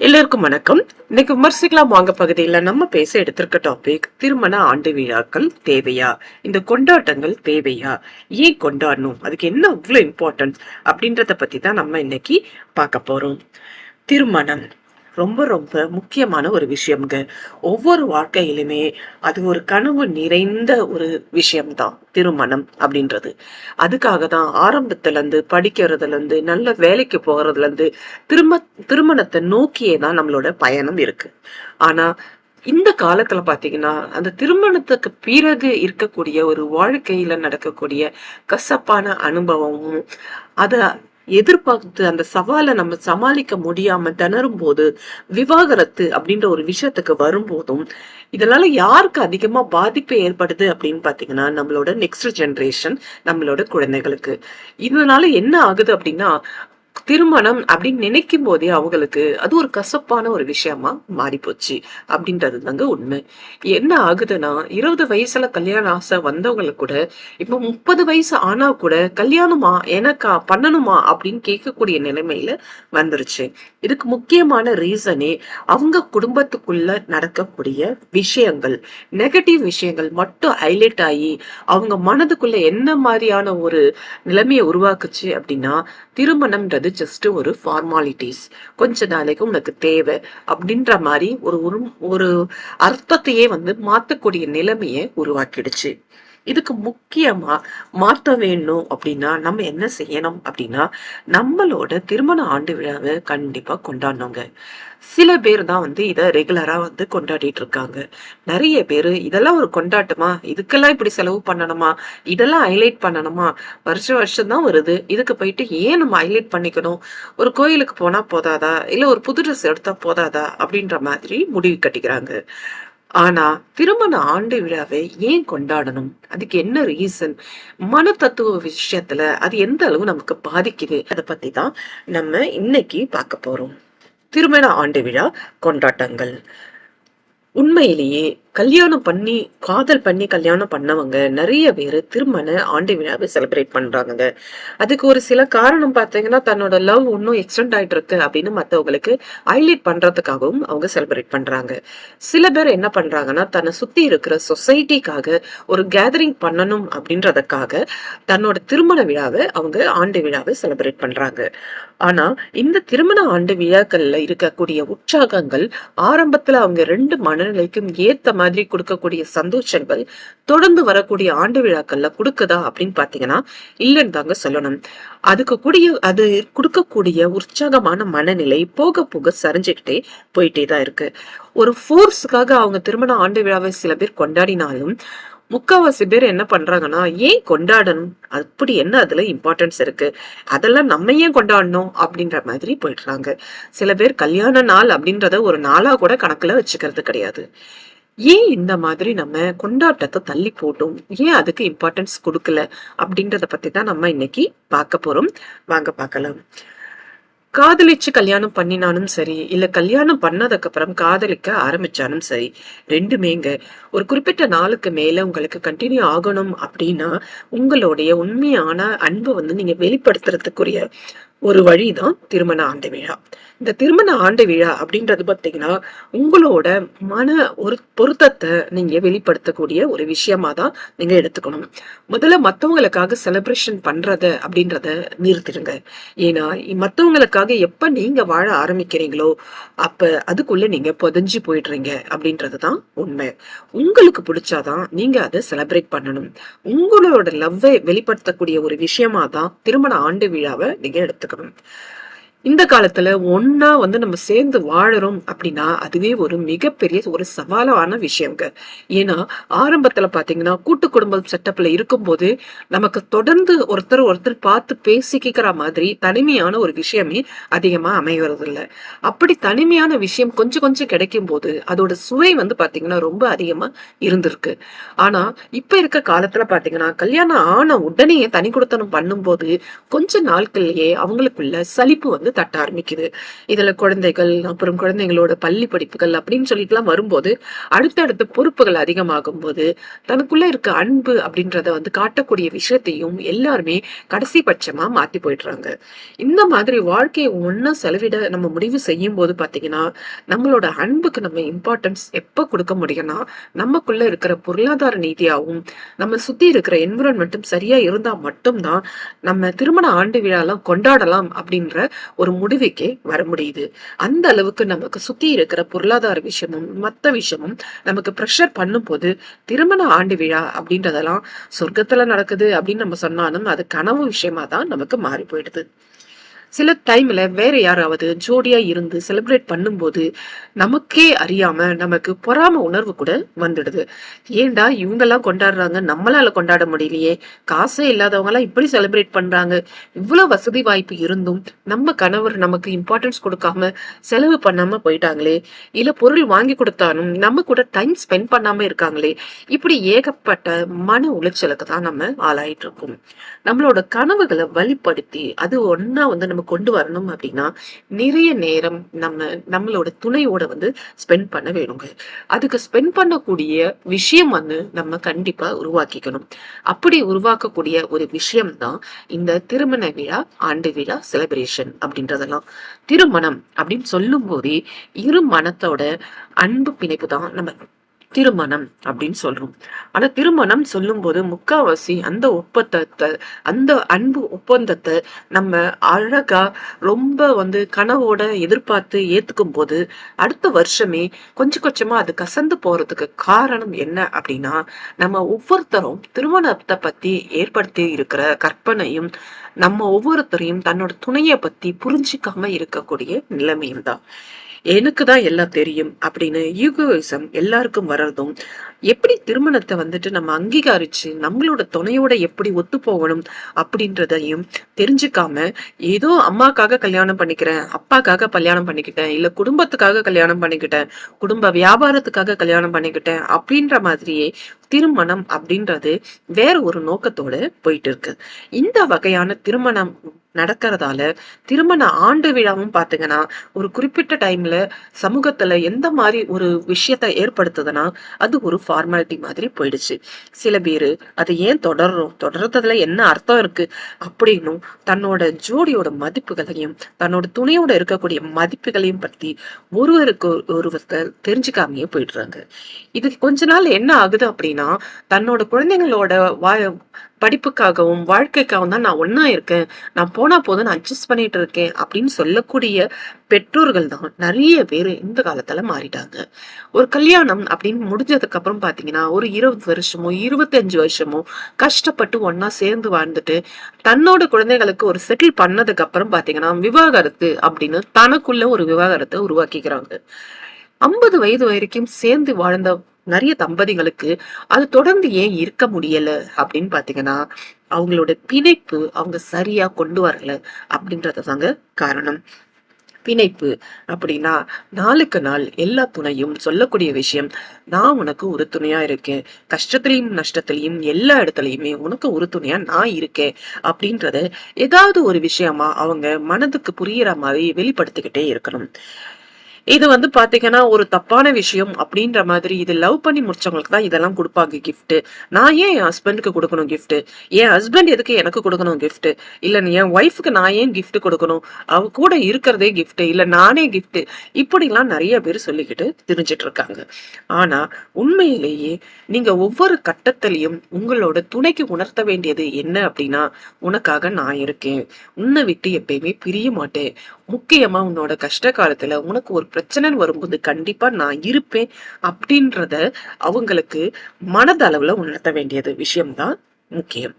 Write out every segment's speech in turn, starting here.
எல்லோருக்கும் வணக்கம். இன்னைக்கு விமர்சிக்கலாம் வாங்க பகுதியில் நம்ம பேச எடுத்திருக்க டாபிக் திருமண ஆண்டு விழாக்கள் தேவையா? இந்த கொண்டாட்டங்கள் தேவையா? ஏன் கொண்டாடணும்? அதுக்கு என்ன அவ்வளோ இம்பார்ட்டன்ஸ் அப்படின்றத பற்றி தான் நம்ம இன்னைக்கு பார்க்க போகிறோம் திருமணம். ரொம்ப ரொம்ப முக்கியமான ஒரு விஷயம்ங்க. ஒவ்வொரு வாழ்க்கையிலுமே அது ஒரு கனவு நிறைந்த ஒரு விஷயம்தான் திருமணம் அப்படின்றது. அதுக்காக தான் ஆரம்பத்துல இருந்து படிக்கிறதுல இருந்து நல்ல வேலைக்கு போறதுல இருந்து திரும்ப திருமணத்தை நோக்கியே தான் நம்மளோட பயணம் இருக்கு. ஆனா இந்த காலத்துல பாத்தீங்கன்னா அந்த திருமணத்துக்கு பிறகு இருக்கக்கூடிய ஒரு வாழ்க்கையில நடக்கக்கூடிய கசப்பான அனுபவமும் அத எதிர்பார்த்து அந்த சவாலை நம்ம சமாளிக்க முடியாம திணறும் போது விவாகரத்து அப்படின்ற ஒரு விஷயத்துக்கு வரும்போதும் இதனால யாருக்கு அதிகமா பாதிப்பு ஏற்படுது அப்படின்னு பாத்தீங்கன்னா நம்மளோட நெக்ஸ்ட் ஜெனரேஷன் நம்மளோட குழந்தைகளுக்கு. இதனால என்ன ஆகுது அப்படின்னா திருமணம் அப்படின்னு நினைக்கும் போதே அவங்களுக்கு அது ஒரு கசப்பான ஒரு விஷயமா மாறி போச்சு அப்படின்றது தாங்க உண்மை. என்ன ஆகுதுன்னா இருபது வயசுல கல்யாண ஆசை வந்தவங்களுக்கு கூட இப்போ முப்பது வயசு ஆனா கூட கல்யாணமா எனக்கா பண்ணணுமா அப்படின்னு கேட்கக்கூடிய நிலைமையில வந்துருச்சு. இதுக்கு முக்கியமான ரீசனே அவங்க குடும்பத்துக்குள்ள நடக்கக்கூடிய விஷயங்கள். நெகட்டிவ் விஷயங்கள் மட்டும் ஹைலைட் ஆகி அவங்க மனதுக்குள்ள என்ன மாதிரியான ஒரு நிலைமையை உருவாக்குச்சு அப்படின்னா திருமணம்ன்றது ஜஸ்ட் ஒரு ஃபார்மாலிட்டிஸ் கொஞ்ச நாளைக்கு உனக்கு தேவை அப்படின்ற மாதிரி ஒரு ஒரு- ஒரு அர்த்தத்தையே வந்து மாத்தக்கூடிய நிலைமையை உருவாக்கிடுச்சு. இதுக்கு முக்கியமா மாற்ற வேணும் அப்படின்னா நம்ம என்ன செய்யணும் அப்படின்னா நம்மளோட திருமண ஆண்டு விழாவை கண்டிப்பா கொண்டாடணுங்க. சில பேர் தான் வந்து இதை ரெகுலரா வந்து கொண்டாடிட்டு இருக்காங்க. நிறைய பேர் இதெல்லாம் ஒரு கொண்டாட்டமா இதுக்கெல்லாம் இப்படி செலவு பண்ணணுமா இதெல்லாம் ஹைலைட் பண்ணணுமா வருஷம் வருஷம் தான் வருது. இதுக்கு போயிட்டு ஏன் நம்ம ஹைலைட் பண்ணிக்கணும்? ஒரு கோயிலுக்கு போனா போதாதா? இல்ல ஒரு புது ட்ரெஸ் எடுத்தா போதாதா? அப்படின்ற மாதிரி முடிவு கட்டிக்கிறாங்க. ஆனா திருமண ஆண்டு விழாவை ஏன் கொண்டாடணும்? அதுக்கு என்ன ரீசன் மன தத்துவ விஷயத்துல அது எந்த அளவு நமக்கு பாதிக்குது? அதை பத்தி தான் நம்ம இன்னைக்கு பார்க்க போறோம். திருமண ஆண்டு விழா கொண்டாட்டங்கள். உண்மையிலேயே கல்யாணம் பண்ணி காதல் பண்ணி கல்யாணம் பண்ணவங்க நிறைய பேர் திருமண ஆண்டு விழாவை செலிப்ரேட் பண்றாங்க அதுக்கு ஒரு சில காரணம் பார்த்தீங்கன்னா தன்னோட லவ் இன்னும் எக்ஸ்டெண்ட் ஆயிட்டு இருக்கு அப்படின்னு மற்றவங்களுக்கு ஹைலைட் பண்றதுக்காகவும் அவங்க செலிப்ரேட் பண்றாங்க. சில பேர் என்ன பண்றாங்கன்னா தன்னை சுத்தி இருக்கிற சொசைட்டிக்காக ஒரு கேதரிங் பண்ணணும் அப்படின்றதுக்காக தன்னோட திருமண விழாவை அவங்க ஆண்டு விழாவை செலிப்ரேட் பண்றாங்க. ஆனா இந்த திருமண ஆண்டு விழாக்கள்ல இருக்கக்கூடிய உற்சாகங்கள் ஆரம்பத்துல அவங்க ரெண்டு மனநிலைக்கும் ஏத்த மாதிரி கொடுக்கக்கூடிய சந்தோஷங்கள் தொடர்ந்து வரக்கூடிய ஆண்டு விழாக்கள்ல கொடுக்குதா அப்படின்னு பாத்தீங்கன்னா இல்லைன்னு தாங்க சொல்லணும். அதுக்கு கூடிய அது கொடுக்கக்கூடிய உற்சாகமான மனநிலை போக போக சரிஞ்சுக்கிட்டே போயிட்டே தான் இருக்கு. ஒரு ஃபோர்ஸுக்காக அவங்க திருமண ஆண்டு விழாவை சில பேர் கொண்டாடினாலும் முக்காவாசி பேர் என்ன பண்றாங்கன்னா ஏன் கொண்டாடணும்? அப்படி என்ன அதுல இம்பார்ட்டன்ஸ் இருக்கு? அதெல்லாம் நம்ம ஏன் கொண்டாடணும்? அப்படின்ற மாதிரி போயிடுறாங்க. சில பேர் கல்யாண நாள் அப்படின்றத ஒரு நாளா கூட கணக்குல வச்சுக்கிறது கிடையாது. ஏன் இந்த மாதிரி நம்ம கொண்டாட்டத்தை தள்ளி போட்டோம்? ஏன் அதுக்கு இம்பார்ட்டன்ஸ் கொடுக்கல? அப்படின்றத பத்தி தான் நம்ம இன்னைக்கு பார்க்க போறோம். வாங்க பார்க்கலாம். காதலிச்சு கல்யாணம் பண்ணினாலும் சரி இல்ல கல்யாணம் பண்ணதுக்கு அப்புறம் காதலிக்க ஆரம்பிச்சாலும் சரி ரெண்டுமேங்க ஒரு குறிப்பிட்ட நாளுக்கு மேல உங்களுக்கு கண்டினியூ ஆகணும் அப்படின்னா உங்களுடைய உண்மையான அன்பை வந்து நீங்க வெளிப்படுத்துறதுக்குரிய ஒரு வழிதான் திருமண ஆண்டு விழா. இந்த திருமண ஆண்டு விழா அப்படின்றது பார்த்தீங்கன்னா உங்களோட மன ஒரு பொருத்தத்தை நீங்க வெளிப்படுத்தக்கூடிய ஒரு விஷயமா தான் நீங்க எடுத்துக்கணும். முதல்ல மத்தவங்களுக்காக செலிப்ரேஷன் பண்றத அப்படின்றத நிறுத்திடுங்க. ஏன்னா மத்தவங்களுக்காக எப்ப நீங்க வாழ ஆரம்பிக்கிறீங்களோ அப்ப அதுக்குள்ள நீங்க புதஞ்சு போயிடுறீங்க அப்படின்றது தான் உண்மை. உங்களுக்கு பிடிச்சாதான் நீங்க அதை செலிப்ரேட் பண்ணணும். உங்களோட லவ்வை வெளிப்படுத்தக்கூடிய ஒரு விஷயமா தான் திருமண ஆண்டு விழாவை நீங்க எடுத்துக்கணும். இந்த காலத்துல ஒன்னா வந்து நம்ம சேர்ந்து வாழறோம் அப்படின்னா அதுவே ஒரு மிகப்பெரிய ஒரு சவாலான விஷயங்க. ஏன்னா ஆரம்பத்துல பாத்தீங்கன்னா கூட்டு குடும்பம் செட்டப்ல இருக்கும்போது நமக்கு தொடர்ந்து ஒருத்தர் ஒருத்தர் பார்த்து பேசிக்கிற மாதிரி தனிமையான ஒரு விஷயமே அதிகமா அமைகிறது இல்லை அப்படி தனிமையான விஷயம் கொஞ்சம் கொஞ்சம் கிடைக்கும் போது அதோட சுவை வந்து பாத்தீங்கன்னா ரொம்ப அதிகமா இருந்திருக்கு. ஆனா இப்ப இருக்க காலத்துல பாத்தீங்கன்னா கல்யாணம் ஆன உடனே தனி கொடுத்தனம் பண்ணும்போது கொஞ்ச நாட்கள்லயே அவங்களுக்குள்ள சலிப்பு வந்து தட்ட ஆரம்பிக்குது. இதுல குழந்தைகள் அப்புறம் குழந்தைங்களோட பள்ளி படிப்புகள் அப்படின்னு சொல்லிட்டுலாம் வரும்போது அடுத்தடுத்த பொறுப்புகள் அதிகமாகும் போது தனக்குள்ள இருக்க அன்பு அப்படின்றத வந்து காட்டக்கூடிய விஷயத்தையும் எல்லாருமே கடைசி பட்சமா மாத்தி போயிடுறாங்க. இந்த மாதிரி வாழ்க்கையை ஒன்னா செலவிட நம்ம முடிவு செய்யும் போது பாத்தீங்கன்னா நம்மளோட அன்புக்கு நம்ம இம்பார்ட்டன்ஸ் எப்ப கொடுக்க முடியும்னா நமக்குள்ள இருக்கிற பொருளாதார நீதியாகவும் நம்ம சுத்தி இருக்கிற என்விரான்மெண்ட்டும் சரியா இருந்தா மட்டும்தான் நம்ம திருமண ஆண்டு விழாலாம் கொண்டாடலாம் அப்படின்ற ஒரு ஒரு முடிவுக்கே வர முடியுது. அந்த அளவுக்கு நமக்கு சுத்தி இருக்கிற பொருளாதார விஷயமும் மத்த விஷயமும் நமக்கு ப்ரெஷர் பண்ணும்போது திருமண ஆண்டு விழா அப்படின்றதெல்லாம் சொர்க்கத்துல நடக்குது அப்படின்னு நம்ம சொன்னாலும் அது கனவு விஷயமா தான் நமக்கு மாறி போயிடுது. சில டைம்ல வேற யாராவது ஜோடியா இருந்து செலிப்ரேட் பண்ணும்போது நமக்கே அறியாம நமக்கு பொறாம உணர்வு கூட வந்துடுது. ஏன்டா இவங்கெல்லாம் கொண்டாடுறாங்க? நம்மளால கொண்டாட முடியலையே. காசே இல்லாதவங்க எல்லாம் இப்படி செலிப்ரேட் பண்றாங்க. இவ்வளவு வசதி வாய்ப்பு இருந்தும் நம்ம கணவர் நமக்கு இம்பார்ட்டன்ஸ் கொடுக்காம செலவு பண்ணாம போயிட்டாங்களே. இல்ல பொருள் வாங்கி கொடுத்தாலும் நம்ம கூட டைம் ஸ்பெண்ட் பண்ணாம இருக்காங்களே. இப்படி ஏகப்பட்ட மன உளைச்சலுக்கு தான் நம்ம ஆளாயிட்டு இருக்கோம். நம்மளோட கனவுகளை வழிப்படுத்தி அது ஒன்னா வந்து நம்ம கொண்டு வரணும் அப்படின்னா நிறைய நேரம் நம்ம நம்மளோட துணையோட வந்து ஸ்பெண்ட் பண்ண வேணுங்க. அதுக்கு ஸ்பெண்ட் பண்ணக்கூடிய விஷயம் வந்து நம்ம கண்டிப்பா உருவாக்கிக்கணும். அப்படி உருவாக்கக்கூடிய ஒரு விஷயம் தான் இந்த திருமண விழா ஆண்டு விழா செலிப்ரேஷன் அப்படின்றதெல்லாம். திருமணம் அப்படின்னு சொல்லும் போதே இரு மனத்தோட அன்பு பிணைப்பு தான் நம்ம திருமணம் அப்படின்னு சொல்றோம். ஆனா திருமணம் சொல்லும்போது முக்காவாசி அந்த ஒப்பந்தத்தை அந்த அன்பு ஒப்பந்தத்தை நம்ம அழகா ரொம்ப வந்து கனவோட எதிர்பார்த்து ஏத்துக்கும் போது அடுத்த வருஷமே கொஞ்சம் கொஞ்சமா அது கசந்து போறதுக்கு காரணம் என்ன அப்படின்னா நம்ம ஒவ்வொருத்தரும் திருமணத்தை பத்தி ஏற்படுத்தி இருக்கிற கற்பனையும் நம்ம ஒவ்வொருத்தரையும் தன்னோட துணையை பத்தி புரிஞ்சிக்காம இருக்கக்கூடிய நிலைமையும் தான். எனக்கு தான் எல்லாம் தெரியும் அப்படின்னு யூகோயிசம் எல்லாருக்கும் வர்றதும் எப்படி திருமணத்தை வந்துட்டு நம்ம அங்கீகரிச்சு நம்மளோட துணையோட எப்படி ஒத்து போகணும் அப்படின்றதையும் தெரிஞ்சுக்காம ஏதோ அம்மாக்காக கல்யாணம் பண்ணிக்கிறேன் அப்பாக்காக கல்யாணம் பண்ணிக்கிட்டேன் இல்ல குடும்பத்துக்காக கல்யாணம் பண்ணிக்கிட்டேன் குடும்ப வியாபாரத்துக்காக கல்யாணம் பண்ணிக்கிட்டேன் அப்படின்ற மாதிரியே திருமணம் அப்படின்றது வேற ஒரு நோக்கத்தோட போயிட்டு இருக்கு. இந்த வகையான திருமணம் நடக்கிறதால திருமண ஆண்டு விழாவும் பாத்தீங்கன்னா ஒரு குறிப்பிட்ட டைம்ல சமூகத்துல எந்த மாதிரி ஒரு விஷயத்த ஏற்படுத்துதுன்னா அது ஒரு ஃபார்மாலிட்டி மாதிரி போயிடுச்சு. சில பேர் அதை ஏன் தொடர்றோம்? தொடர்றதுல என்ன அர்த்தம் இருக்கு? அப்படின்னும் தன்னோட ஜோடியோட மதிப்புகளையும் தன்னோட துணையோட இருக்கக்கூடிய மதிப்புகளையும் பத்தி ஒருவருக்கு ஒருவர் தெரிஞ்சுக்காமையே போயிடுறாங்க. இது கொஞ்ச நாள் என்ன ஆகுது அப்படின்னா தன்னோட குழந்தைங்களோட வா படிப்புக்காகவும் வாழ்க்கைக்காகவும் தான் நான் ஒன்னா இருக்கேன். நான் போனால் போதும் நான் அட்ஜஸ்ட் பண்ணிட்டு இருக்கேன் அப்படின்னு சொல்லக்கூடிய பெற்றோர்கள் தான் நிறைய பேர் இந்த காலத்துல மாறிட்டாங்க. ஒரு கல்யாணம் அப்படின்னு முடிஞ்சதுக்கு அப்புறம் பாத்தீங்கன்னா ஒரு இருபது வருஷமோ இருபத்தஞ்சு வருஷமோ கஷ்டப்பட்டு ஒன்னா சேர்ந்து வாழ்ந்துட்டு தன்னோட குழந்தைகளுக்கு ஒரு செட்டில் பண்ணதுக்கு அப்புறம் பார்த்தீங்கன்னா விவாகரத்து அப்படின்னு தனக்குள்ள ஒரு விவாகரத்தை உருவாக்கிக்கிறாங்க. ஐம்பது வயது வரைக்கும் சேர்ந்து வாழ்ந்த நிறைய தம்பதிகளுக்கு அது தொடர்ந்து ஏன் இருக்க முடியல அப்படின்னு பாத்தீங்கன்னா அவங்களோட பிணைப்பு அவங்க சரியா கொண்டு வரல அப்படின்றது தாங்க காரணம். பிணைப்பு அப்படின்னா நாளுக்கு நாள் எல்லா துணையும் சொல்லக்கூடிய விஷயம். நான் உனக்கு ஒரு துணையா இருக்கேன். கஷ்டத்திலையும் நஷ்டத்திலையும் எல்லா இடத்துலயுமே உனக்கு ஒரு துணையா நான் இருக்கேன் அப்படின்றத ஏதாவது ஒரு விஷயமா அவங்க மனதுக்கு புரியுற மாதிரி வெளிப்படுத்திக்கிட்டே இருக்கணும். இது வந்து பாத்தீங்கன்னா ஒரு தப்பான விஷயம் அப்படின்ற மாதிரி இது லவ் பண்ணி முடிச்சவங்களுக்கு தான் இதெல்லாம் கொடுப்பாங்க கிஃப்ட் நான் ஏன் என் ஹஸ்பண்டுக்கு கொடுக்கணும் கிஃப்ட் என் ஹஸ்பண்ட் எதுக்கு எனக்கு கொடுக்கணும் கிஃப்ட் இல்ல என் ஒய்ஃப்க்கு நான் ஏன் கிஃப்ட் கொடுக்கணும்? அவ கூட இருக்கிறதே கிஃப்ட் இல்ல நானே கிஃப்ட் இப்படிலாம் நிறைய பேர் சொல்லிக்கிட்டு திரிஞ்சிட்டு இருக்காங்க ஆனா உண்மையிலேயே நீங்க ஒவ்வொரு கட்டத்திலையும் உங்களோட துணைக்கு உணர்த்த வேண்டியது என்ன அப்படின்னா உனக்காக நான் இருக்கேன். உன்னை விட்டு எப்பயுமே பிரிய மாட்டேன். முக்கியமா உன்னோட கஷ்ட காலத்துல உனக்கு ஒரு பிரச்சனைன்னு வரும்போது கண்டிப்பா நான் இருப்பேன் அப்படின்றத அவங்களுக்கு மனதளவுல உணர்த்த வேண்டியது விஷயம்தான் முக்கியம்.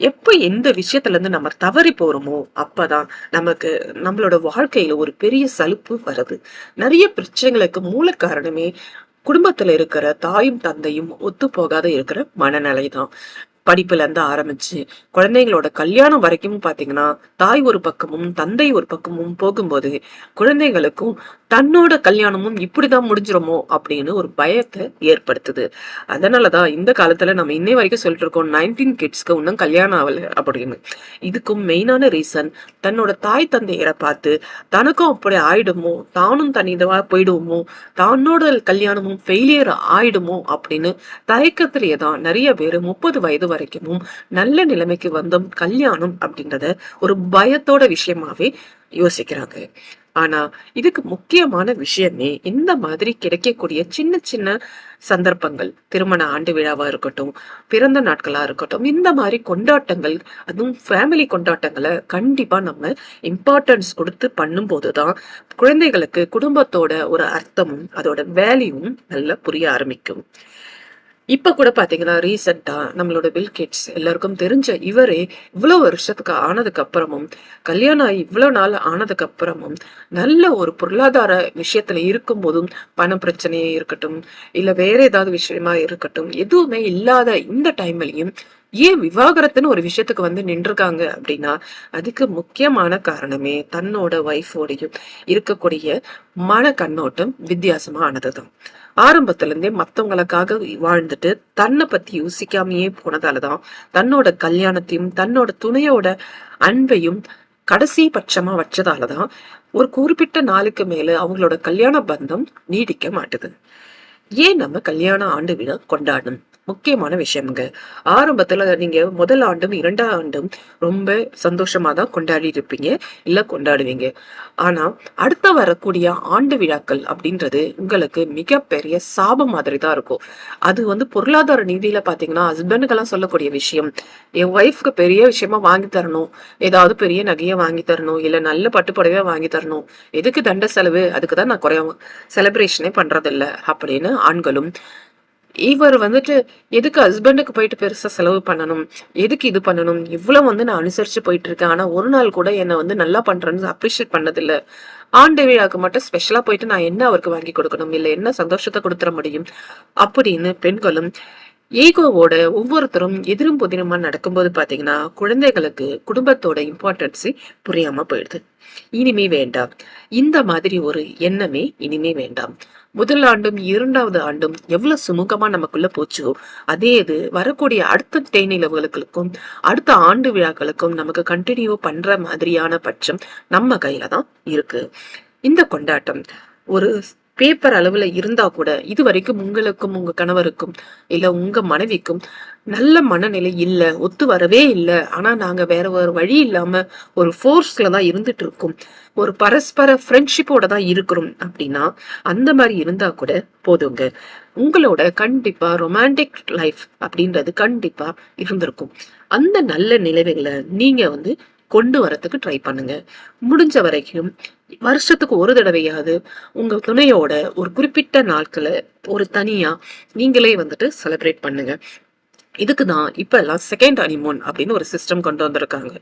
எப்ப எந்த விஷயத்துல இருந்து நம்ம தவறி போறோமோ அப்பதான் நமக்கு நம்மளோட வாழ்க்கையில ஒரு பெரிய சலுப்பு வருது. நிறைய பிரச்சனைகளுக்கு மூல காரணமே குடும்பத்துல இருக்கிற தாயும் தந்தையும் ஒத்து போகாத இருக்கிற மனநிலை தான் படிப்புல இருந்து ஆரம்பிச்சு குழந்தைங்களோட கல்யாணம் வரைக்கும் பாத்தீங்கன்னா தாய் ஒரு பக்கமும் தந்தை ஒரு பக்கமும் போகும்போது குழந்தைகளுக்கும் தன்னோட கல்யாணமும் இப்படிதான் முடிஞ்சிருமோ அப்படின்னு ஒரு பயத்தை ஏற்படுத்துது. அதனாலதான் இந்த காலத்துல நம்ம இன்னை வரைக்கும் சொல்லிட்டு இருக்கோம் நைன்டீன் கிட்ஸ்க்கு இன்னும் கல்யாணம் ஆகல அப்படின்னு. இதுக்கும் மெயினான ரீசன் தன்னோட தாய் தந்தையரை பார்த்து தனக்கும் அப்படி ஆயிடுமோ? தானும் தனிதவா போயிடுவோமோ? தன்னோட கல்யாணமும் ஃபெயிலியர் ஆயிடுமோ? அப்படின்னு தயக்கத்திலேயே தான் நிறைய பேர் முப்பது வயது வரைக்கும் நல்ல நிலைமைக்கு வந்தோம் கல்யாணம் அப்படின்றத ஒரு பயத்தோட விஷயமாவே யோசிக்கிறாங்க. ஆனா இதுக்கு முக்கியமான விஷயமே இந்த மாதிரி கிடைக்கக்கூடிய சின்ன சின்ன சந்தர்ப்பங்கள் திருமண ஆண்டு விழாவா இருக்கட்டும் பிறந்த நாட்களா இருக்கட்டும் இந்த மாதிரி கொண்டாட்டங்கள் அதுவும் ஃபேமிலி கொண்டாட்டங்களை கண்டிப்பா நம்ம இம்பார்ட்டன்ஸ் கொடுத்து பண்ணும்போதுதான் குழந்தைகளுக்கு குடும்பத்தோட ஒரு அர்த்தமும் அதோட வேல்யூவும் நல்லா புரிய ஆரம்பிக்கும். இப்ப கூட பாத்தீங்கன்னா ரீசெண்டாக நம்மளோட பில்கேட்ஸ் எல்லாருக்கும் தெரிஞ்ச இவரே இவ்வளவு வருஷத்துக்கு ஆனதுக்கு அப்புறமும் கல்யாணம் ஆகி இவ்வளவு நாள் ஆனதுக்கு அப்புறமும் நல்ல ஒரு பொருளாதார விஷயத்துல இருக்கும்போதும் பண பிரச்சனையே இருக்கட்டும் இல்ல வேற ஏதாவது விஷயமா இருக்கட்டும் எதுவுமே இல்லாத இந்த டைம்லயும் ஏன் விவாகரத்துன்னு ஒரு விஷயத்துக்கு வந்து நின்றுருக்காங்க அப்படின்னா அதுக்கு முக்கியமான காரணமே தன்னோட ஒய்ஃபோடையும் இருக்கக்கூடிய மன கண்ணோட்டம் வித்தியாசமா ஆனதுதான். ஆரம்பத்துல இருந்தே மத்தவங்களுக்காக வாழ்ந்துட்டு தன்னை பத்தி யோசிக்காமையே போனதாலதான் தன்னோட கல்யாணத்தையும் தன்னோட துணையோட அன்பையும் கடைசி பட்சமா வச்சதாலதான் ஒரு குறிப்பிட்ட நாளுக்கு மேல அவங்களோட கல்யாண பந்தம் நீடிக்க மாட்டுது. ஏன் நம்ம கல்யாண ஆண்டு விழா கொண்டாடணும்? முக்கியமான விஷயம்ங்க. ஆரம்பத்துல நீங்க முதல் ஆண்டும் இரண்டாம் ஆண்டும் ரொம்ப சந்தோஷமா தான் கொண்டாடி இருப்பீங்க இல்ல கொண்டாடுவீங்க. ஆனா அடுத்த வரக்கூடிய ஆண்டு விழாக்கள் அப்படின்றது உங்களுக்கு மிகப்பெரிய சாபம் மாதிரி தான் இருக்கும். அது வந்து பொருளாதார நிதியில பாத்தீங்கன்னா ஹஸ்பண்டுக்கெல்லாம் சொல்லக்கூடிய விஷயம். என் ஒய்ஃப்க்கு பெரிய விஷயமா வாங்கி தரணும். ஏதாவது பெரிய நகையை வாங்கி தரணும். இல்ல நல்ல பட்டுப்புடவையா வாங்கி தரணும். எதுக்கு தண்ட செலவு? அதுக்கு தான் நான் குறைய செலிப்ரேஷனே பண்றதில்ல அப்படின்னு ஆண்களும் இவர் வந்துட்டு எதுக்கு ஹஸ்பண்டுக்கு போயிட்டு பெருசா செலவு பண்ணணும்? எதுக்கு இது பண்ணணும்? இவ்வளவு வந்து நான் அனுசரிச்சு போயிட்டு இருக்கேன் ஆனா ஒரு நாள் கூட என்னை வந்து நல்லா பண்றேன்னு அப்ரிஷியேட் பண்ணதில்ல. ஆண்டு விழாக்கு மட்டும் ஸ்பெஷலா போயிட்டு நான் என்ன அவருக்கு வாங்கி கொடுக்கணும்? இல்ல என்ன சந்தோஷத்தை கொடுத்துட முடியும்? அப்படின்னு பெண்களும் ஈகோவோட ஒவ்வொருத்தரும் எதிரும் புதினமா நடக்கும்போது பாத்தீங்கன்னா குழந்தைகளுக்கு குடும்பத்தோட இம்பார்ட்டன்ஸ் புரியாம போயிடுது. இனிமே வேண்டாம். இந்த மாதிரி ஒரு எண்ணமே இனிமே வேண்டாம். முதல் ஆண்டும் இரண்டாவது ஆண்டும் எவ்வளவு சுமூகமா நமக்குள்ள போச்சோ அதே இது வரக்கூடிய அடுத்த தேனிலவுகளுக்கும் அடுத்த ஆண்டு விழாக்களுக்கும் நமக்கு கண்டினியூ பண்ற மாதிரியான பட்சம் நம்ம கையில தான் இருக்கு. இந்த கொண்டாட்டம் ஒரு பேப்பர் அளவுல இருந்தா கூட இது வரைக்கும் உங்களுக்கும் உங்க கணவருக்கும் இல்ல உங்க மனைவிக்கும் நல்ல மனநிலை இல்ல ஒத்து வரவே இல்ல. ஆனா நாங்க வேற ஒரு வழி இல்லாம ஒரு ஃபோர்ஸ்ல தான் இருந்துட்டு இருக்கோம். ஒரு பரஸ்பர ஃப்ரெண்ட்ஷிப்போட தான் இருக்கிறோம் அப்படின்னா அந்த மாதிரி இருந்தா கூட போதுங்க. உங்களோட கண்டிப்பா ரொமான்டிக் லைஃப் அப்படின்றது கண்டிப்பா இருந்திருக்கும். அந்த நல்ல நிலைமைகளை நீங்க வந்து கொண்டு வரத்துக்கு ட்ரை பண்ணுங்க. முடிஞ்ச வரைக்கும் வருஷத்துக்கு ஒரு தடவையாவது உங்க துணையோட ஒரு குறிப்பிட்ட நாட்களை ஒரு தனியா நீங்களே வந்துட்டு செலிப்ரேட் பண்ணுங்க. இதுக்கு தான் இப்போ எல்லாம் செகண்ட் அனிமோன் அப்படின்னு ஒரு சிஸ்டம் கொண்டு வந்திருக்காங்க.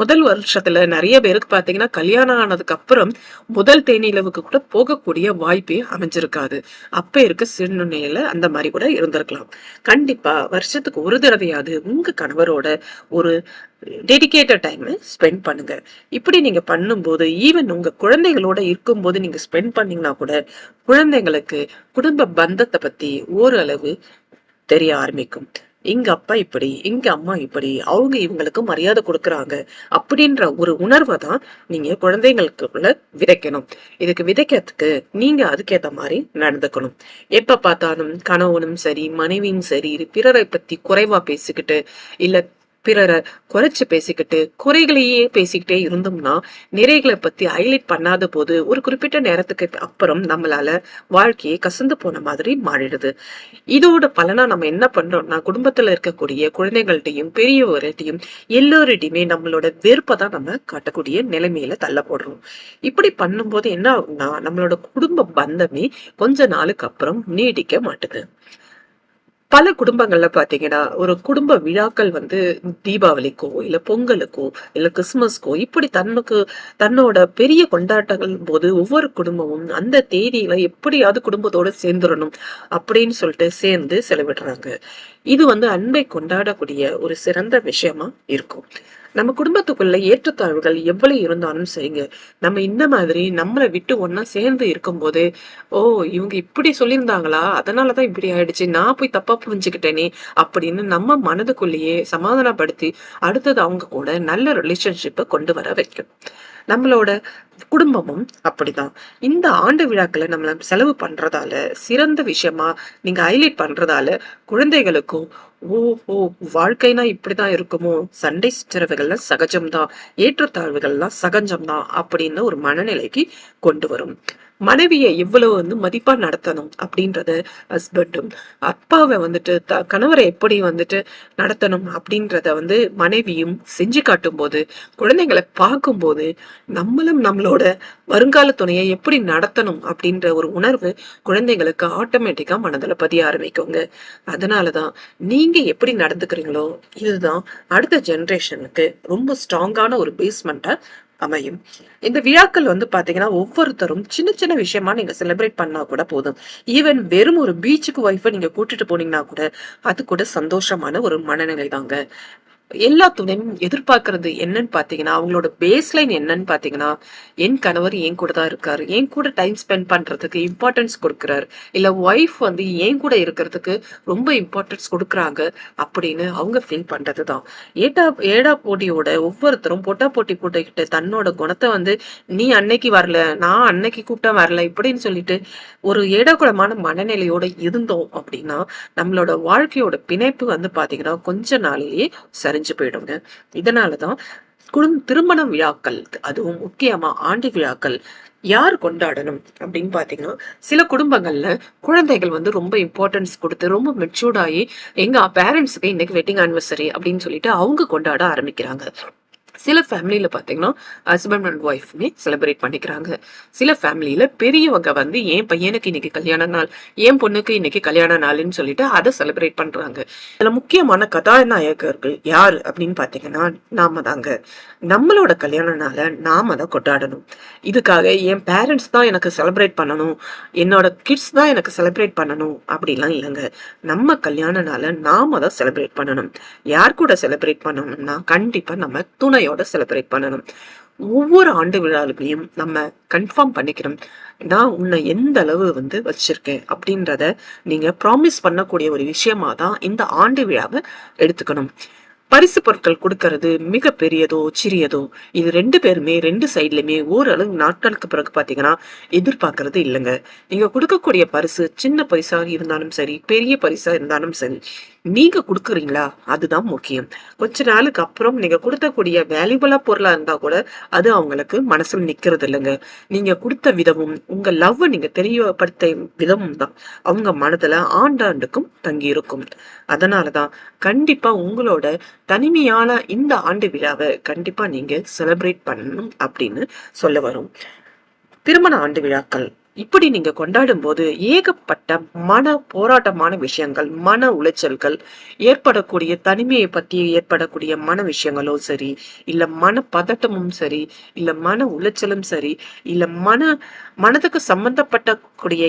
முதல் வருஷத்துல நிறைய பேருக்கு பார்த்தீங்கன்னா கல்யாணம் ஆனதுக்கு அப்புறம் முதல் தேனிலவுக்கு கூட போகக்கூடிய வாய்ப்பே அமைஞ்சிருக்காது. அப்போ இருக்க சிறுநுண்ணையில் அந்த மாதிரி கூட இருந்திருக்கலாம். கண்டிப்பா வருஷத்துக்கு ஒரு தடவையாவது உங்க கணவரோட ஒரு டெடிக்கேட்டட் டைமை ஸ்பெண்ட் பண்ணுங்க. இப்படி நீங்க பண்ணும்போது ஈவன் உங்க குழந்தைகளோட இருக்கும்போது நீங்க ஸ்பெண்ட் பண்ணீங்கன்னா கூட குழந்தைங்களுக்கு குடும்ப பந்தத்தை பத்தி ஓரளவு தெரிய ஆரம்பிக்கும். எங்க அப்பா இப்படி எங்க அம்மா இப்படி அவங்க இவங்களுக்கு மரியாதை கொடுக்கறாங்க அப்படின்ற ஒரு உணர்வை தான் நீங்க குழந்தைங்களுக்குள்ள விதைக்கணும். இதுக்கு விதைக்கிறதுக்கு நீங்க அதுக்கேத்த மாதிரி நடந்துக்கணும். எப்ப பார்த்தாலும் கணவனும் சரி மனைவியும் சரி பிறரை பத்தி குறைவா பேசிக்கிட்டு இல்ல பிறரை குறைச்சு பேசிக்கிட்டு குறைகளையே பேசிக்கிட்டே இருந்தோம்னா நிறைகளை பத்தி ஹைலைட் பண்ணாத போது ஒரு குறிப்பிட்ட நேரத்துக்கு அப்புறம் நம்மளால வாழ்க்கையை கசந்து போன மாதிரி மாறிடுது. இதோட பலனா நம்ம என்ன பண்றோம்னா குடும்பத்துல இருக்கக்கூடிய குழந்தைகள்கிட்டையும் பெரியவர்கள்ட்டையும் எல்லோருடையுமே நம்மளோட வெறுப்பை தான் நம்ம காட்டக்கூடிய நிலைமையில தள்ளப்படுறோம். இப்படி பண்ணும்போது என்ன ஆகும்னா நம்மளோட குடும்ப பந்தமே கொஞ்ச நாளுக்கு அப்புறம் நீடிக்க மாட்டுது. பல குடும்பங்கள்ல பாத்தீங்கன்னா ஒரு குடும்ப விழாக்கள் வந்து தீபாவளிக்கோ இல்ல பொங்கலுக்கோ இல்ல கிறிஸ்துமஸ்க்கோ இப்படி தன்னுக்கு தன்னோட பெரிய கொண்டாட்டங்கள் போது ஒவ்வொரு குடும்பமும் அந்த தேதியில எப்படியாவது குடும்பத்தோட சேர்ந்துடணும் அப்படின்னு சொல்லிட்டு சேர்ந்து செலவிடுறாங்க. இது வந்து அன்பை கொண்டாடக்கூடிய ஒரு சிறந்த விஷயமா இருக்கும். நம்ம குடும்பத்துக்குள்ள ஏற்றத்தாழ்வுகள் எவ்வளவு இருந்தாலும் சரிங்க. நம்ம இந்த மாதிரி நம்மளை விட்டு ஒன்னா சேர்ந்து இருக்கும்போது ஓ இவங்க இப்படி சொல்லியிருந்தாங்களா? அதனாலதான் இப்படி ஆயிடுச்சு. நான் போய் தப்பா புரிஞ்சுக்கிட்டேனே அப்படின்னு நம்ம மனதுக்குள்ளேயே சமாதானப்படுத்தி அடுத்தது அவங்க கூட நல்ல ரிலேஷன்ஷிப்பை கொண்டு வர வைக்கும் நம்மளோட குடும்பமும் அப்படிதான். இந்த ஆண்டு விழாக்களை நம்மள செலவு பண்றதால சிறந்த விஷயமா நீங்க ஹைலைட் பண்றதால குழந்தைகளுக்கும் ஓ ஓ வாழ்க்கைனா இப்படிதான் இருக்குமோ? சண்டை சிற்றரவுகள்லாம் சகஜம்தான். ஏற்றத்தாழ்வுகள்லாம் சகஜம்தான். அப்படின்னு ஒரு மனநிலைக்கு கொண்டு வரும். மனைவியை எவ்வளவு வந்து மதிப்பா நடத்தணும் அப்படின்றத ஹஸ்பண்டும் அப்பாவை வந்துட்டு த கணவரை எப்படி வந்துட்டு நடத்தணும் அப்படின்றத வந்து மனைவியும் செஞ்சு காட்டும் போது குழந்தைங்களை பார்க்கும்போது நம்மளும் நம்மளோட வருங்கால துணையை எப்படி நடத்தணும் அப்படின்ற ஒரு உணர்வு குழந்தைங்களுக்கு ஆட்டோமேட்டிக்கா மனதில் பதிய ஆரம்பிக்குங்க. அதனாலதான் நீங்க எப்படி நடந்துக்கிறீங்களோ இதுதான் அடுத்த ஜென்ரேஷனுக்கு ரொம்ப ஸ்ட்ராங்கான ஒரு பேஸ்மெண்ட்டா அமையும். இந்த விழாக்கள் வந்து பாத்தீங்கன்னா ஒவ்வொருத்தரும் சின்ன சின்ன விஷயமா நீங்க செலிப்ரேட் பண்ணா கூட போதும். ஈவன் வெறும் ஒரு பீச்சுக்கு ஒய்ஃபை நீங்க கூட்டிட்டு போனீங்கன்னா கூட அது கூட சந்தோஷமான ஒரு மனநிலை தாங்க எல்லா துணையும் எதிர்பார்க்கறது என்னன்னு பாத்தீங்கன்னா அவங்களோட பேஸ்லைன் என்னன்னு பாத்தீங்கன்னா என் கணவர் என் கூட தான் இருக்காரு. என் கூட டைம் ஸ்பெண்ட் பண்றதுக்கு இம்பார்ட்டன்ஸ் கொடுக்குறாரு. இல்ல ஒய்ஃப் வந்து என் கூட இருக்கிறதுக்கு ரொம்ப இம்பார்ட்டன்ஸ் கொடுக்குறாங்க அப்படின்னு அவங்க ஃபீல் பண்றதுதான். ஏட்டா ஏடா போட்டியோட ஒவ்வொருத்தரும் பொட்டா போட்டி போட்டுக்கிட்டு தன்னோட குணத்தை வந்து நீ அன்னைக்கு வரல நான் அன்னைக்கு கூப்பிட்டா வரல இப்படின்னு சொல்லிட்டு ஒரு ஏடாகுடமான மனநிலையோட இருந்தோம் அப்படின்னா நம்மளோட வாழ்க்கையோட பிணைப்பு வந்து பாத்தீங்கன்னா கொஞ்ச நாளிலேயே சரி அழிஞ்சு போயிடுங்க. இதனாலதான் குடும் திருமண விழாக்கள் அதுவும் முக்கியமா ஆண்டு விழாக்கள் யார் கொண்டாடணும் அப்படின்னு பாத்தீங்கன்னா சில குடும்பங்கள்ல குழந்தைகள் வந்து ரொம்ப இம்பார்ட்டன்ஸ் கொடுத்து ரொம்ப மெச்சூர்ட் ஆகி எங்க பேரண்ட்ஸுக்கு இன்னைக்கு வெட்டிங் ஆனிவர்சரி அப்படின்னு சொல்லிட்டு அவங்க கொண்டாட ஆரம்பிக்கிறாங்க. சில ஃபேமிலியில பார்த்தீங்கன்னா ஹஸ்பண்ட் அண்ட் ஒய்ஃப்மே செலிப்ரேட் பண்ணிக்கிறாங்க. சில ஃபேமிலியில பெரியவங்க வந்து என் பையனுக்கு இன்னைக்கு கல்யாண நாள் என் பொண்ணுக்கு இன்னைக்கு கல்யாண நாள்னு சொல்லிட்டு அதை செலிப்ரேட் பண்றாங்க. இதில் முக்கியமான கதாநாயகர்கள் யார் அப்படின்னு பார்த்தீங்கன்னா நாம தாங்க. நம்மளோட கல்யாண நாளை நாம தான் கொண்டாடணும். இதுக்காக என் பேரண்ட்ஸ் தான் எனக்கு செலிப்ரேட் பண்ணணும். என்னோட கிட்ஸ் தான் எனக்கு செலிப்ரேட் பண்ணணும். அப்படிலாம் இல்லைங்க. நம்ம கல்யாண நாளை நாம தான் செலிப்ரேட் பண்ணணும். யார் கூட செலிப்ரேட் பண்ணணும்னா கண்டிப்பாக நம்ம துணையோட செலிப்ரேட் பண்ணணும். ஒவ்வொரு ஆண்டு விழாவிலையும் நம்ம கன்ஃபார்ம் பண்ணிக்கிறோம் நான் உன்னை எந்த அளவு வந்து வச்சிருக்கேன் அப்படின்றத நீங்க ப்ராமிஸ் பண்ணக்கூடிய ஒரு விஷயமா தான் இந்த ஆண்டு விழாவை எடுத்துக்கணும். பரிசு பொருட்கள் கொடுக்கறது மிக பெரியதோ சிறியதோ இது ரெண்டு பேருமே ரெண்டு சைட்லயுமே ஓரளவு நாட்களுக்கு பிறகு பாத்தீங்கன்னா எதிர்பார்க்கறது இல்லைங்க. நீங்க கொடுக்கக்கூடிய பரிசு சின்ன பரிசா இருந்தாலும் சரி பெரிய பரிசா இருந்தாலும் சரி நீங்க கொடுக்குறீங்களா? அதுதான் முக்கியம். கொஞ்ச நாளுக்கு அப்புறம் நீங்க கொடுத்தக்கூடிய வேல்யூபிளா பொருளா இருந்தா கூட அது அவங்களுக்கு மனசுல நிக்கிறது இல்லைங்க. நீங்க கொடுத்த விதமும் உங்க லவ் நீங்க தெரியப்படுத்த விதமும் தான் அவங்க மனதுல ஆண்டாண்டுக்கும் தங்கி இருக்கும் அதனாலதான் கண்டிப்பா உங்களோட தனிமையான இந்த ஆண்டு விழாவை கண்டிப்பா நீங்க செலிப்ரேட் பண்ணணும் அப்படின்னு சொல்ல வரும். திருமண ஆண்டு விழாக்கள். இப்படி நீங்க கொண்டாடும் போது ஏகப்பட்ட மன போராட்டமான விஷயங்கள் மன உளைச்சல்கள் ஏற்படக்கூடிய தனிமையை பத்தி ஏற்படக்கூடிய மன விஷயங்களும் சரி இல்ல மன பதட்டமும் சரி இல்ல மன உளைச்சலும் சரி இல்ல மன மனதுக்கு சம்பந்தப்பட்டக்கூடிய கூடிய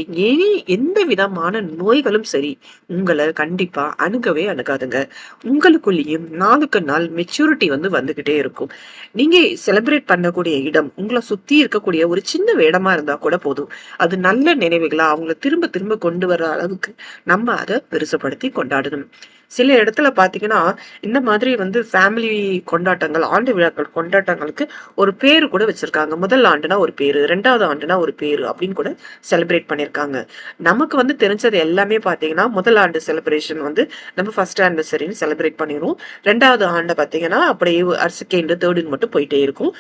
எந்த விதமான நோய்களும் சரி உங்களை கண்டிப்பா அணுகவே அணுகாதுங்க. உங்களுக்குள்ளேயும் நாளுக்கு நாள் மெச்சூரிட்டி வந்து வந்துகிட்டே இருக்கும். நீங்க செலிப்ரேட் பண்ணக்கூடிய இடம் உங்களை சுத்தி இருக்கக்கூடிய ஒரு சின்ன இடமா இருந்தா கூட போதும். அது நல்ல நினைவுகளா அவங்கள திரும்ப திரும்ப கொண்டு வர அளவுக்கு நம்ம அதை பெருசுப்படுத்தி கொண்டாடணும். சில இடத்துல பார்த்தீங்கன்னா இந்த மாதிரி வந்து ஃபேமிலி கொண்டாட்டங்கள் ஆண்டு விழாக்கள் கொண்டாட்டங்களுக்கு ஒரு பேரு கூட வச்சிருக்காங்க. முதல் ஆண்டுனா ஒரு பேரு ரெண்டாவது ஆண்டுனா ஒரு பேரு அப்படின்னு கூட செலிப்ரேட் பண்ணியிருக்காங்க நமக்கு வந்து தெரிஞ்சது எல்லாமே பார்த்தீங்கன்னா முதல் ஆண்டு செலிப்ரேஷன் வந்து நம்ம ஃபர்ஸ்ட் ஆனிவர்சரின்னு செலிப்ரேட் பண்ணிடுவோம் ரெண்டாவது ஆண்டை பார்த்தீங்கன்னா அப்படியே செகண்ட் தேர்டுன்னு மட்டும் போயிட்டே இருக்கும்.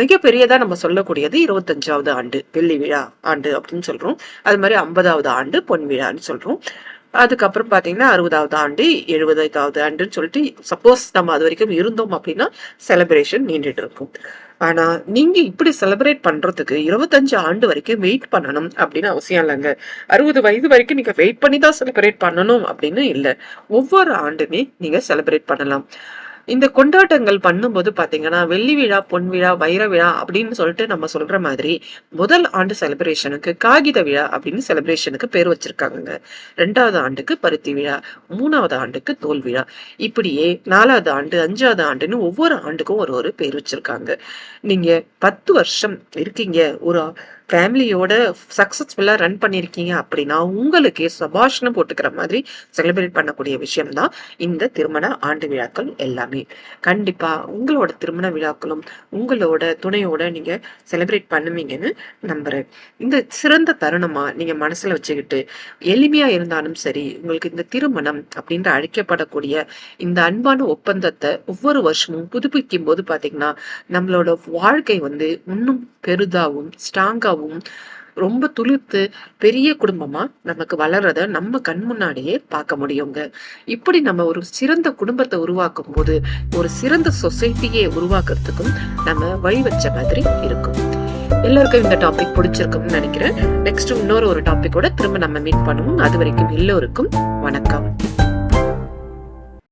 மிகப்பெரியதாக நம்ம சொல்லக்கூடியது இருபத்தஞ்சாவது ஆண்டு வெள்ளி விழா ஆண்டு அப்படின்னு சொல்றோம். அது மாதிரி ஐம்பதாவது ஆண்டு பொன் விழான்னு சொல்கிறோம் அதுக்கப்புறம் பாத்தீங்கன்னா அறுபதாவது ஆண்டு எழுபதாவது ஆண்டுன்னு சொல்லிட்டு சப்போஸ் நம்ம அது வரைக்கும் இருந்தோம் அப்படின்னா செலிப்ரேஷன் நீண்டுட்டு இருக்கும். ஆனா நீங்க இப்படி செலிப்ரேட் பண்றதுக்கு இருபத்தஞ்சு ஆண்டு வரைக்கும் வெயிட் பண்ணணும் அப்படின்னு அவசியம் இல்லைங்க. அறுபது வயது வரைக்கும் நீங்க வெயிட் பண்ணி தான் செலிப்ரேட் பண்ணணும் அப்படின்னு இல்லை. ஒவ்வொரு ஆண்டுமே நீங்க செலிப்ரேட் பண்ணலாம். இந்த கொண்டாட்டங்கள் பண்ணும்போது பாத்தீங்கன்னா வெள்ளி விழா பொன் விழா வைர விழா அப்படின்னு சொல்லிட்டு நம்ம சொல்ற மாதிரி முதல் ஆண்டு செலிப்ரேஷனுக்கு காகித விழா அப்படின்னு செலிப்ரேஷனுக்கு பேர் வச்சிருக்காங்க ரெண்டாவது ஆண்டுக்கு பருத்தி விழா மூணாவது ஆண்டுக்கு தோல் விழா. இப்படியே நாலாவது ஆண்டு அஞ்சாவது ஆண்டுன்னு ஒவ்வொரு ஆண்டுக்கும் ஒரு ஒரு பேர் வச்சிருக்காங்க. நீங்க பத்து வருஷம் இருக்கீங்க ஒரு ஃபேமிலியோட சக்சஸ்ஃபுல்லா ரன் பண்ணியிருக்கீங்க அப்படின்னா உங்களுக்கே சபாஷனம் போட்டுக்கிற மாதிரி செலிப்ரேட் பண்ணக்கூடிய விஷயம்தான் இந்த திருமண ஆண்டு விழாக்கள் எல்லாமே. கண்டிப்பா உங்களோட திருமண விழாக்களும் உங்களோட துணையோட நீங்க செலிப்ரேட் பண்ணுவீங்கன்னு நம்புறேன். இந்த சிறந்த தருணமா நீங்க மனசுல வச்சுக்கிட்டு எளிமையா இருந்தாலும் சரி உங்களுக்கு இந்த திருமணம் அப்படின்ற அழைக்கப்படக்கூடிய இந்த அன்பான ஒப்பந்தத்தை ஒவ்வொரு வருஷமும் புதுப்பிக்கும் போது பாத்தீங்கன்னா நம்மளோட வாழ்க்கை வந்து இன்னும் பெரிதாவும் ஸ்ட்ராங்காவும் ரொம்ப துளிர்த்து பெரிய குடும்பமா நமக்கு வளர்றத நம்ம கண் முன்னாடியே பார்க்க முடியுங்க. இப்படி நம்ம ஒரு சிறந்த குடும்பத்தை உருவாக்கும் போது ஒரு சிறந்த சொசைட்டியை உருவாக்குறதுக்கும் நம்ம வழி வச்ச மாதிரி இருக்கும். எல்லாருக்கும் இந்த டாபிக் பிடிச்சிருக்கும்னு நினைக்கிறேன். நெக்ஸ்ட் இன்னொரு ஒரு டாபிக்கோட திரும்ப நம்ம மீட் பண்ணுவோம். அது வரைக்கும் எல்லோருக்கும் வணக்கம்.